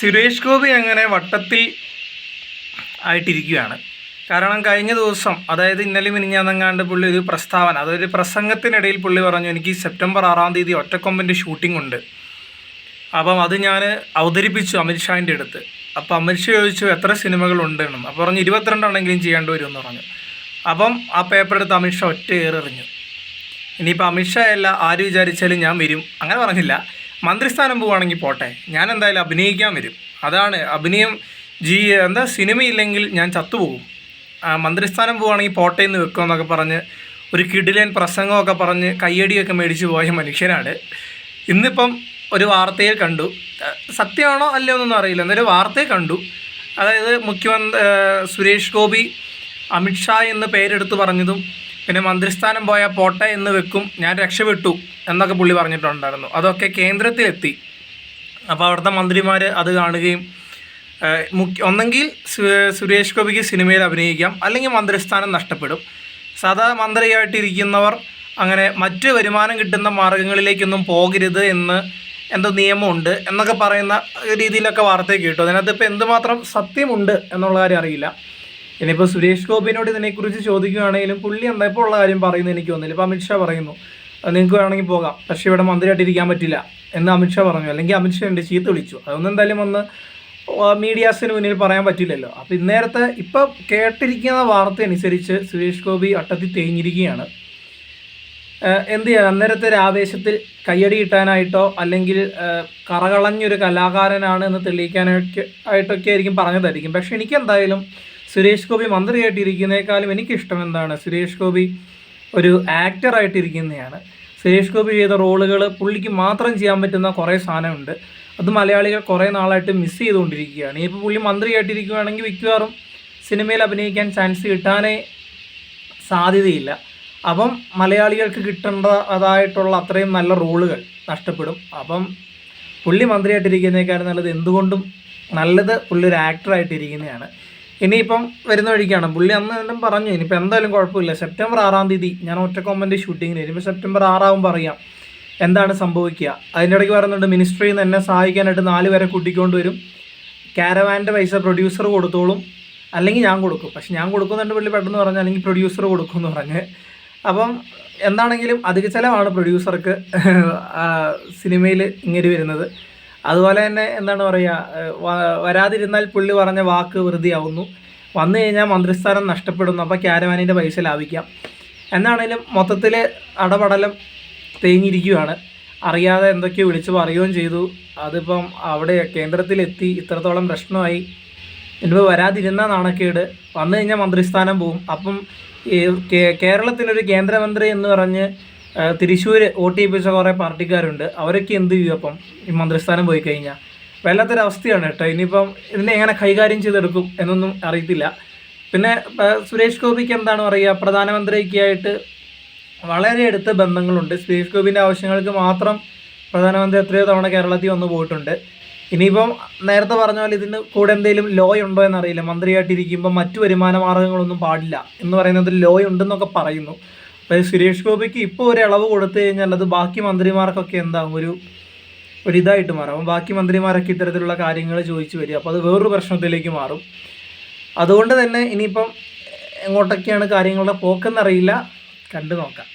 സുരേഷ് ഗോപി അങ്ങനെ വട്ടത്തിൽ ആയിട്ടിരിക്കുകയാണ്. കാരണം കഴിഞ്ഞ ദിവസം അതായത് ഇന്നലെ മിനിഞ്ഞാന്നങ്ങാണ്ട് പുള്ളി ഒരു പ്രസ്താവന അതൊരു പ്രസംഗത്തിനിടയിൽ പുള്ളി പറഞ്ഞു എനിക്ക് സെപ്റ്റംബർ ആറാം തീയതി ഒറ്റക്കൊമ്പന്റെ ഷൂട്ടിംഗ് ഉണ്ട്. അപ്പം അത് ഞാൻ അവതരിപ്പിച്ചു അമിത്ഷാന്റെ അടുത്ത്. അപ്പോൾ അമിത്ഷാ ചോദിച്ചു എത്ര സിനിമകൾ എന്നും അപ്പോൾ പറഞ്ഞു ഇരുപത്തിരണ്ടാണെങ്കിലും ചെയ്യേണ്ടി എന്ന് പറഞ്ഞു. അപ്പം ആ പേപ്പർ എടുത്ത് അമിത്ഷാ ഒറ്റ ഏറെറിഞ്ഞു ഇനിയിപ്പോൾ അമിത്ഷാ അല്ല ആര് വിചാരിച്ചാലും ഞാൻ വരും. അങ്ങനെ പറഞ്ഞില്ല. മന്ത്രിസ്ഥാനം പോവുകയാണെങ്കിൽ പോട്ടെ ഞാൻ എന്തായാലും അഭിനയിക്കാൻ വരും. അതാണ് അഭിനയം ജീ എന്താ സിനിമയില്ലെങ്കിൽ ഞാൻ ചത്തുപോകും. മന്ത്രിസ്ഥാനം പോവുകയാണെങ്കിൽ പോട്ടെ എന്ന് വെക്കുക എന്നൊക്കെ പറഞ്ഞ് ഒരു കിടിലൻ പ്രസംഗമൊക്കെ പറഞ്ഞ് കയ്യടിയൊക്കെ മേടിച്ച് പോയ മനുഷ്യനാണ്. ഇന്നിപ്പം ഒരു വാർത്തയിൽ കണ്ടു. സത്യമാണോ അല്ലയോ എന്നൊന്നും അറിയില്ല. എന്നൊരു വാർത്തയെ കണ്ടു. അതായത് മുഖ്യമന്ത്രി സുരേഷ് ഗോപി അമിത്ഷാ എന്ന് പേരെടുത്ത് പറഞ്ഞതും പിന്നെ മന്ത്രിസ്ഥാനം പോയ പോട്ടെ എന്ന് വെക്കും ഞാൻ രക്ഷപ്പെട്ടു എന്നൊക്കെ പുള്ളി പറഞ്ഞിട്ടുണ്ടായിരുന്നു. അതൊക്കെ കേന്ദ്രത്തിലെത്തി. അപ്പോൾ അവിടുത്തെ മന്ത്രിമാർ അത് കാണുകയും മുഖ്യ ഒന്നെങ്കിൽ സുരേഷ് ഗോപിക്ക് സിനിമയിൽ അഭിനയിക്കാം അല്ലെങ്കിൽ മന്ത്രിസ്ഥാനം നഷ്ടപ്പെടും. സാധാ മന്ത്രിയായിട്ടിരിക്കുന്നവർ അങ്ങനെ മറ്റ് വരുമാനം കിട്ടുന്ന മാർഗങ്ങളിലേക്കൊന്നും പോകരുത് എന്ന് എന്തോ നിയമമുണ്ട് എന്നൊക്കെ പറയുന്ന രീതിയിലൊക്കെ വാർത്തയെ കേട്ടു. അതിനകത്ത് ഇപ്പോൾ എന്തുമാത്രം സത്യമുണ്ട് എന്നുള്ള കാര്യം അറിയില്ല. ഇനിയിപ്പോൾ സുരേഷ് ഗോപിനോട് ഇതിനെക്കുറിച്ച് ചോദിക്കുകയാണെങ്കിലും പുള്ളി എന്താ ഇപ്പോൾ ഉള്ള കാര്യം പറയുന്നത് എനിക്ക് തോന്നുന്നില്ല. ഇപ്പോൾ അമിത്ഷാ പറയുന്നു നിങ്ങൾക്ക് വേണമെങ്കിൽ പോകാം പക്ഷേ ഇവിടെ മന്ത്രിയായിട്ട് ഇരിക്കാൻ പറ്റില്ല എന്ന് അമിത്ഷാ പറഞ്ഞു. അല്ലെങ്കിൽ അമിത്ഷാ ഉണ്ട് ചീത്ത വിളിച്ചു. അതൊന്നും എന്തായാലും ഒന്ന് മീഡിയാസിന് മുന്നിൽ പറയാൻ പറ്റില്ലല്ലോ. അപ്പോൾ ഇന്നേരത്തെ ഇപ്പോൾ കേട്ടിരിക്കുന്ന വാർത്ത അനുസരിച്ച് സുരേഷ് ഗോപി അട്ടത്തി തേഞ്ഞിരിക്കുകയാണ്. എന്ത് ചെയ്യാൻ? അന്നേരത്തെ ഒരു ആവേശത്തിൽ കയ്യടി കിട്ടാനായിട്ടോ അല്ലെങ്കിൽ കറകളഞ്ഞൊരു കലാകാരനാണ് എന്ന് തെളിയിക്കാനൊക്കെ ആയിട്ടൊക്കെ ആയിരിക്കും പറഞ്ഞതായിരിക്കും. പക്ഷെ എനിക്ക് എന്തായാലും സുരേഷ് ഗോപി മന്ത്രിയായിട്ടിരിക്കുന്നേക്കാളും എനിക്കിഷ്ടം എന്താണ് സുരേഷ് ഗോപി ഒരു ആക്ടറായിട്ടിരിക്കുന്നതാണ് സുരേഷ് ഗോപി ചെയ്ത റോളുകൾ പുള്ളിക്ക് മാത്രം ചെയ്യാൻ പറ്റുന്ന കുറേ സാധനമുണ്ട്. അത് മലയാളികൾ കുറേ നാളായിട്ട് മിസ് ചെയ്തുകൊണ്ടിരിക്കുകയാണ്. ഇപ്പോൾ പുള്ളി മന്ത്രിയായിട്ടിരിക്കുകയാണെങ്കിൽ മിക്കവാറും സിനിമയിൽ അഭിനയിക്കാൻ ചാൻസ് കിട്ടാനേ സാധ്യതയില്ല. അപ്പം മലയാളികൾക്ക് കിട്ടേണ്ട അതായിട്ടുള്ള അത്രയും നല്ല റോളുകൾ നഷ്ടപ്പെടും. അപ്പം പുള്ളി മന്ത്രിയായിട്ടിരിക്കുന്നതിനേക്കാളും നല്ലത് എന്തുകൊണ്ടും നല്ലത് പുള്ളി ഒരു ആക്ടറായിട്ടിരിക്കുന്നതാണ്. ഇനിയിപ്പം വരുന്ന വഴിക്കാണ്. പുള്ളി അന്ന് എന്നും പറഞ്ഞു ഇനിയിപ്പോൾ എന്തായാലും കുഴപ്പമില്ല. സെപ്റ്റംബർ ആറാം തീയതി ഞാൻ ഒറ്റ ഒറ്റക്കൊമ്പന്റെ ഷൂട്ടിങ്ങിന് ഇനിയിപ്പോൾ സെപ്റ്റംബർ ആറാകുമ്പോൾ അറിയാം എന്താണ് സംഭവിക്കുക? അതിന്റെ ഇടയ്ക്ക് പറയുന്നുണ്ട് മിനിസ്ട്രിയിൽ നിന്ന് എന്നെ സഹായിക്കാനായിട്ട് നാല് പേരെ കൂട്ടിക്കൊണ്ട് വരും. കാരവാന്റെ പൈസ പ്രൊഡ്യൂസർ കൊടുത്തോളും. അല്ലെങ്കിൽ ഞാൻ കൊടുക്കും. പക്ഷെ ഞാൻ കൊടുക്കുന്നുണ്ട് പുള്ളി പെട്ടെന്ന് പറഞ്ഞു അല്ലെങ്കിൽ പ്രൊഡ്യൂസർ കൊടുക്കും എന്ന് പറഞ്ഞ്. അപ്പം എന്താണെങ്കിലും അധിക ചിലവാണ് പ്രൊഡ്യൂസർക്ക് സിനിമയിൽ ഇങ്ങനെ വരുന്നത്. അതുപോലെ തന്നെ എന്താണ് പറയുക വരാതിരുന്നാൽ പുള്ളി പറഞ്ഞ വാക്ക് വെറുതെയാവുന്നു. വന്നു കഴിഞ്ഞാൽ മന്ത്രിസ്ഥാനം നഷ്ടപ്പെടുന്നു. അപ്പോൾ ക്യാരവാനിന്റെ പൈസ ലാഭിക്കാം. എന്നാണേലും മൊത്തത്തിൽ അടപടലം തേങ്ങിയിരിക്കുകയാണ് അറിയാതെ എന്തൊക്കെയോ വിളിച്ചു പറയുകയും ചെയ്തു. അതിപ്പം അവിടെ കേന്ദ്രത്തിലെത്തി ഇത്രത്തോളം പ്രശ്നമായി. ഇനിയിപ്പോൾ വരാതിരുന്ന നാണക്കേട്. വന്നു കഴിഞ്ഞാൽ മന്ത്രിസ്ഥാനം പോവും. അപ്പം കേരളത്തിനൊരു കേന്ദ്രമന്ത്രി എന്ന് പറഞ്ഞ് തൃശ്ശൂർ വോട്ട് ചെയ്യിപ്പിച്ച കുറേ പാർട്ടിക്കാരുണ്ട്. അവരൊക്കെ എന്ത് ചെയ്യും അപ്പം? ഈ മന്ത്രിസ്ഥാനം പോയി കഴിഞ്ഞാൽ വല്ലാത്തൊരവസ്ഥയാണ് കേട്ടോ. ഇനിയിപ്പം ഇതിനെ എങ്ങനെ കൈകാര്യം ചെയ്തെടുക്കും എന്നൊന്നും അറിയത്തില്ല. പിന്നെ സുരേഷ് ഗോപിക്ക് എന്താണ് പറയുക? പ്രധാനമന്ത്രിക്കായിട്ട് വളരെ അടുത്ത ബന്ധങ്ങളുണ്ട്. സുരേഷ് ഗോപിന്റെ ആവശ്യങ്ങൾക്ക് മാത്രം പ്രധാനമന്ത്രി എത്രയോ തവണ കേരളത്തിൽ വന്ന് പോയിട്ടുണ്ട്. ഇനിയിപ്പം നേരത്തെ പറഞ്ഞ പോലെ ഇതിന് കൂടെ എന്തെങ്കിലും ലോ ഉണ്ടോ എന്നറിയില്ല. മന്ത്രിയായിട്ടിരിക്കുമ്പോൾ മറ്റു വരുമാന മാർഗങ്ങളൊന്നും പാടില്ല എന്ന് പറയുന്നത് ലോ ഉണ്ടെന്നൊക്കെ പറയുന്നു. അപ്പോൾ സുരേഷ് ഗോപിക്ക് ഇപ്പോൾ ഒരു ഇളവ് കൊടുത്തു കഴിഞ്ഞാൽ അത് ബാക്കി മന്ത്രിമാർക്കൊക്കെ എന്താകും ഒരു ഒരു ഇതായിട്ട് മാറും. അപ്പം ബാക്കി മന്ത്രിമാരൊക്കെ ഇത്തരത്തിലുള്ള കാര്യങ്ങൾ ചോദിച്ചു വരിക അപ്പോൾ അത് വേറൊരു പ്രശ്നത്തിലേക്ക് മാറും. അതുകൊണ്ട് തന്നെ ഇനിയിപ്പം എങ്ങോട്ടൊക്കെയാണ് കാര്യങ്ങളുടെ പോക്കെന്നറിയില്ല. കണ്ടു നോക്കാം.